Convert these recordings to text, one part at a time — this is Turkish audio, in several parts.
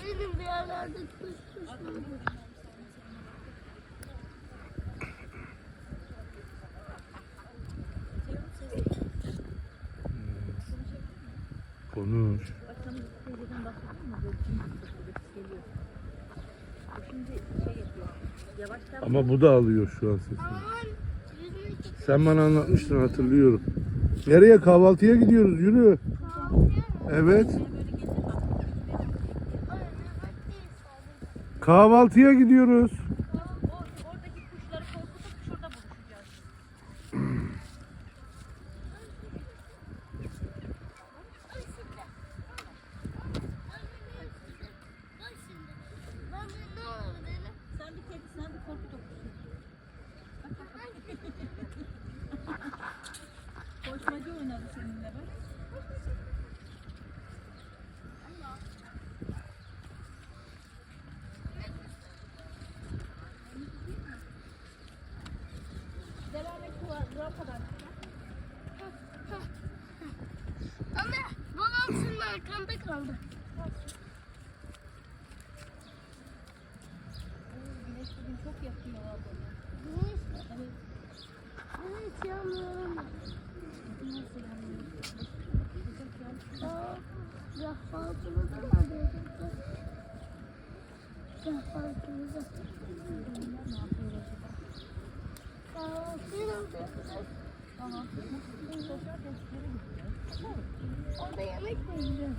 kuş kuş var. Konuş. Ama bu da alıyor şu an sesini. Sen bana anlatmıştın hatırlıyorum. Nereye kahvaltıya gidiyoruz yürü. Evet. Kahvaltıya gidiyoruz. Arkanda kaldı. Güneş bugün çok yakıyor vallahi. Güneş, Evet. güneş yanmıyor. Nasıl yanıyor? Sıcak ya. Aa, Kahvaltımıza mı dedik? Kahvaltımıza. Bunlar ne Tamam. Orada yemek mi yiyeceğiz?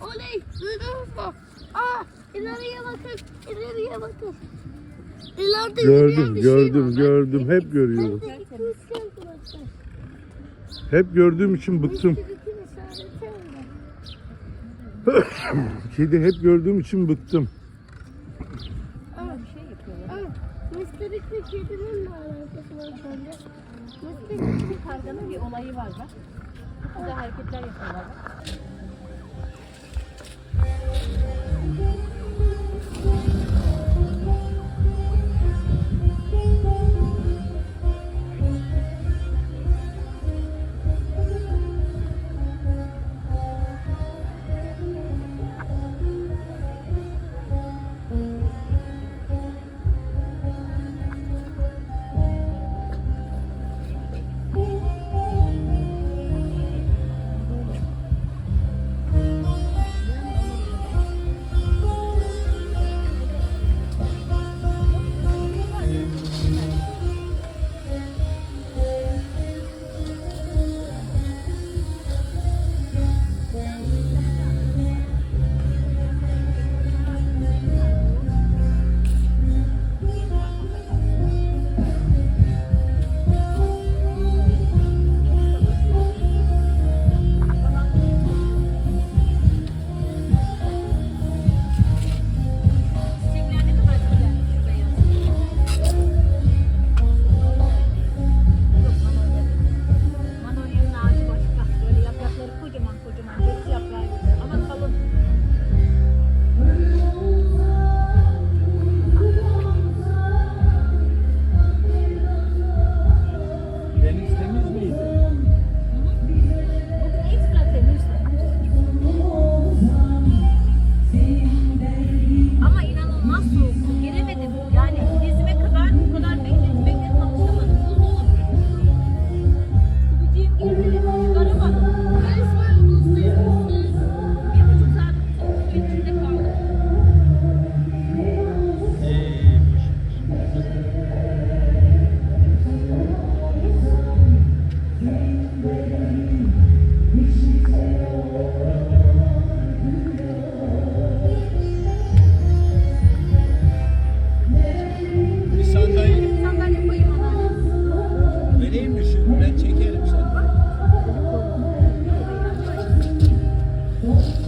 Oley! Duydunuz mu? Aa! ileriye bakın. ileriye bakın. İleride Gördüm bir şey gördüm var. gördüm hep görüyorum. kulaklar. Hep gördüğüm için bıktım. Kedi hep gördüğüm için bıktım. Ama bir şey yapıyorlar. Rick'le kedinin ne alakası var. Rick Bizim karganın bir olayı var bak. Çok güzel hareketler yapıyorlar bak. Yeah.